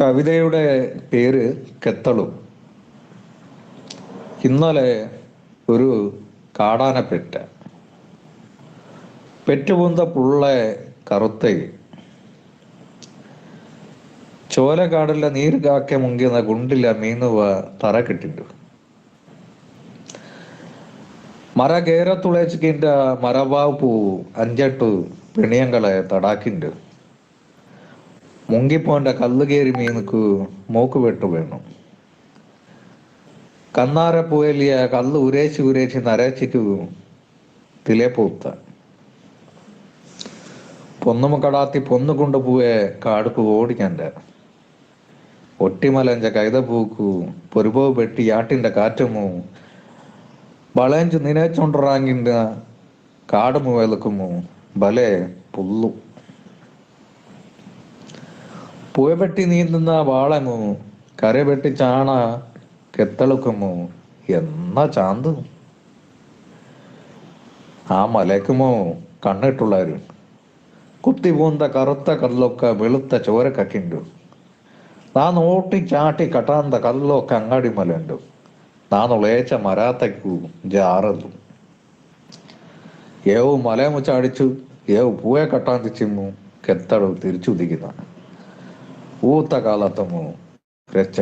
കവിതയുടെ പേര് കെത്തളു. ഇന്നലെ ഒരു കാടാന പെറ്റ. പെറ്റുപൂന്ത പുള്ള ചോല ചോലക്കാടില്ല നീര് കാക്ക മുങ്ങിയെന്ന ഗുണ്ടില്ല മീനുവ തറ കെട്ടിട്ടു. മര കേരത്തുളച്ചിക്കിന്റെ മരവാവ് പൂ അഞ്ചെട്ടു പിണിയങ്ങളെ തടാക്കിണ്ട് മുങ്ങിപ്പോന്റെ കല്ലുകേറി മീനുക്ക് മൂക്ക് വെട്ടു വേണം. കന്നാര പോയലിയ കല്ല് ഉരേച്ചി ഉരേച്ച് നരച്ചിക്ക് തിലേപ്പൂത്ത പൊന്നുമ കടാത്തി പൊന്നു കൊണ്ടുപോയെ കാടുക്ക് ഓടിക്കണ്ട ഒട്ടിമലഞ്ച കൈതപ്പൂക്കു പൊരുപോ പെട്ടി ആട്ടിന്റെ കാറ്റമു. വളഞ്ചു നിനച്ചൊണ്ടറാങ്ങിന്റെ കാടുമു വെളുക്കുമു ബലേ പുല്ലു. പുയപെട്ടി നീന്തുന്ന വാളമു കരപെട്ടി ചാണ കെത്തളുക്കുമോ എന്ന ചാന്ത്. ആ മലക്കുമോ കണ്ണിട്ടുള്ളവരും കുത്തി പൂന്ത കറുത്ത കല്ലൊക്കെ വെളുത്ത ചോരക്കക്കിണ്ടു നാ ഓട്ടി ചാട്ടി കട്ടാന്ത കല്ലൊക്കെ അങ്ങാടി മലണ്ടു. നുളേച്ച മരാത്തക്കു ജാറതു. Eave മലമുച്ചാടിച്ചു eave പൂയെ കട്ടാന്തിച്ചിമ്മു കെത്തടവ് തിരിച്ചുദിക്കുന്ന. ఊతకాలతో క్రెచ్చ